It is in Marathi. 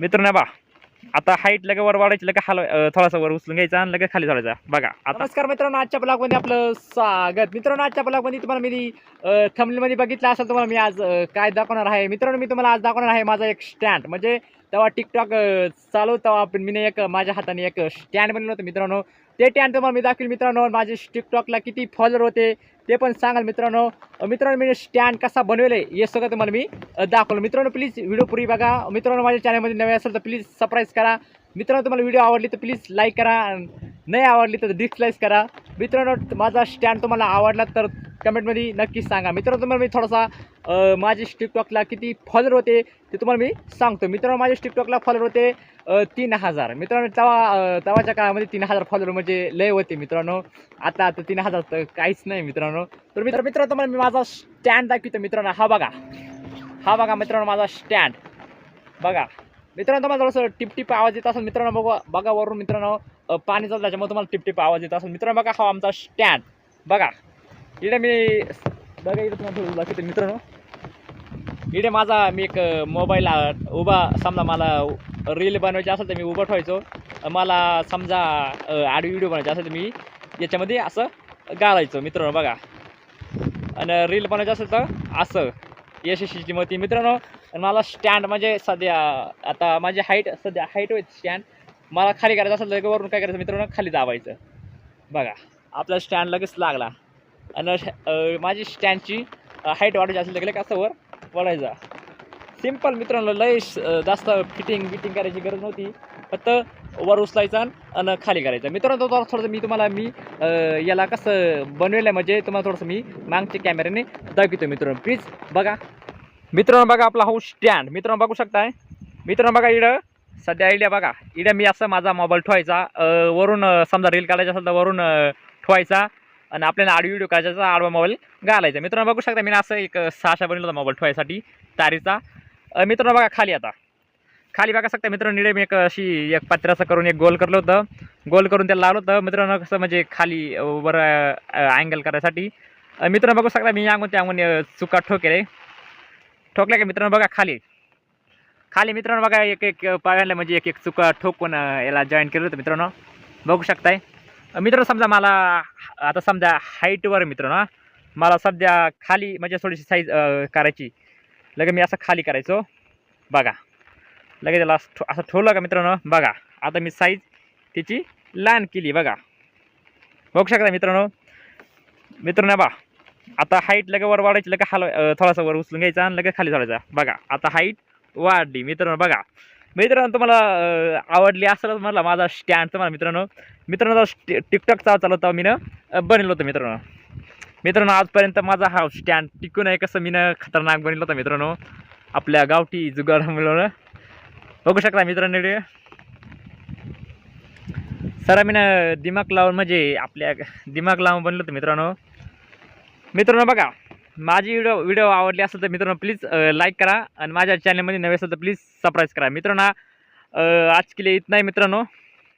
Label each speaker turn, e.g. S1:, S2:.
S1: मित्रांनो बा आता हाईट लगे वर वाढायची लगे हलव थोडासा वर उचलून घ्यायचा आणि लगे खाली सोडायचा बघा आता
S2: नमस्कार मित्रांनो आजच्या ब्लॉगमध्ये आपलं स्वागत. मित्रांनो आजच्या ब्लॉगमध्ये तुम्हाला मी थमलीमध्ये बघितलं असेल तुम्हाला मी आज काय दाखवणार आहे. मित्रांनो मी तुम्हाला आज दाखवणार आहे माझा एक स्टँड म्हणजे तेव्हा टिकटॉक चालू तेव्हा आपण मी एक माझ्या हाताने एक स्टँड बनवलं होतं मित्रांनो. ते टॅन तुम्हाला मी दाखवेल मित्रांनो. माझे टिकटॉकला किती फॉलोअर होते ते पण सांगाल मित्रांनो. मित्रांनो मी स्टँड कसा बनवले हे सगळं तुम्हाला मी दाखवलं. मित्रांनो प्लीज व्हिडिओ पुरी बघा. मित्रांनो माझ्या चॅनलमध्ये नवे असेल तर प्लीज सबस्क्राईब करा. मित्रांनो तुम्हाला व्हिडिओ आवडली तर प्लीज लाईक करा. नाही आवडली तर डिसलाईक करा. मित्रांनो माझा स्टँड तुम्हाला आवडला तर कमेंटमध्ये नक्कीच सांगा. मित्रांनो तुम्हाला मी थोडासा माझे टिकटॉकला किती फॉलोअर होते ते तुम्हाला मी सांगतो. मित्रांनो माझे टिकटॉकला फॉलोअर होते तीन हजार. मित्रांनो तेव्हा तवाच्या तेव्हाच्या काळामध्ये तीन हजार फॉलोअर म्हणजे लय होते मित्रांनो. आता आता तीन हजार तर काहीच नाही मित्रांनो. तर मित्र मित्रांनो तुम्हाला मी माझा स्टँड दाखवतो मित्रांनो. हा बघा. हा बघा मित्रांनो माझा स्टँड बघा. मित्रांनो तुम्हाला थोडंसं टिपटिप आवाज येत असेल मित्रांनो बघा बघा वरून मित्रांनो. पाणी चालतं त्याच्यामुळे तुम्हाला टिपटिप आवाज येत असेल. मित्रांनो बघा हा आमचा स्टँड बघा. इकडे मी बघा इकडे तुम्हाला थोडं दाखवते मित्रांनो. इकडे माझा मी एक मोबाईल उभा समजा मला रील बनवायची असेल तर मी उभं ठेवायचो. मला समजा आडवी व्हिडिओ बनवायची असेल तर मी याच्यामध्ये असं घालायचो. मित्रांनो बघा. आणि रील बनवायची असेल तर असं. यशस्वीची मती. मित्रांनो मला स्टँड म्हणजे सध्या आता माझी हाईट सध्या हाईट होईल स्टँड मला खाली करायचं असेल तर वरून काय करायचं? मित्रांनो खाली दाबायचं. बघा आपला स्टँड लगेच लागला. आणि माझी स्टँडची हाईट वाढायची असेल तर लगेच असं वर पडायचं सिंपल मित्रांनो लय जास्त फिटिंग बिटिंग करायची गरज नव्हती. फक्त वर उचलायचा आणि खाली करायचं. मित्रांनो तो थोडंसं मी तुम्हाला मी याला कसं बनवेलं आहे म्हणजे तुम्हाला थोडंसं मी मागच्या कॅमेऱ्याने दाखवतो मित्रांनो. प्लीज बघा. मित्रांनो बघा आपला हा स्टँड मित्रांनो बघू शकताय? मित्रांनो बघा इकडं. सध्या आयडिया बघा. इकडं मी असं माझा मोबाईल ठेवायचा वरून समजा रील काढायचा असेल तर वरून ठेवायचा आणि आपल्याला आडवी व्हिडिओ काढायचा आडवा मोबाईल घालायचा. मित्रांनो बघू शकता मी असं एक सहाशा बनवला होता मोबाईल ठेवायसाठी तारीचा. मित्रांनो बघा खाली आता. खाली बघा शकता मित्रांनो निडे मी एक अशी एक पत्र्याचं करून एक गोल करलं होतं. गोल करून त्याला लावलं होतं. मित्रांनो कसं म्हणजे खाली वर अँगल करायसाठी. मित्रांनो बघू शकता मी यागून त्यागून चुका ठोकेले ठोकल्या का मित्रांनो बघा खाली. खाली मित्रांनो बघा एक एक पायाला म्हणजे एक एक चुका ठोकून याला जॉईन केलं होतं मित्रांनो. बघू शकताय. मित्रांनो समजा मला आता समजा हाईटवर मित्रांनो मला सध्या खाली म्हणजे थोडीशी साईज करायची. लगे मी असं खाली करायचो. बघा. लगे त्याला असं ठो- असं ठेवलं का मित्रांनो? बघा. आता मी साईज त्याची लहान केली बघा. बघू शकता मित्रांनो? मित्रांनो बा आता हाईट लगे वर वाढायची लगे हलव थोडासा वर उचलून घ्यायचा आणि लगे खाली सोडायचा बघा. आता हाईट वाढली. मित्रांनो बघा. मित्रांनो तुम्हाला आवडली असेलच म्हटलं माझा स्टँड तुम्हाला मित्रांनो. मित्रांनो टिकटॉक चालवता मी ना बनवलं होतं मित्रांनो. मित्रांनो आजपर्यंत माझा हा स्टँड टिकून आहे कसं मी ना खतरनाक बनलो होतं मित्रांनो. आपल्या गावठी जुगार मिळवणं बघू शकता मित्रांनो सर मी ना दिमाग लावून म्हणजे आपल्या दिमाग लावून बनलो होतं मित्रांनो. मित्रांनो बघा. माझी व्हिडिओ व्हिडिओ आवडली असेल तर मित्रांनो प्लीज लाईक करा. आणि माझ्या चॅनलमध्ये नवे असेल तर प्लीज सबस्क्राईब करा. मित्रांनो आज के लिए इतना मित्रांनो.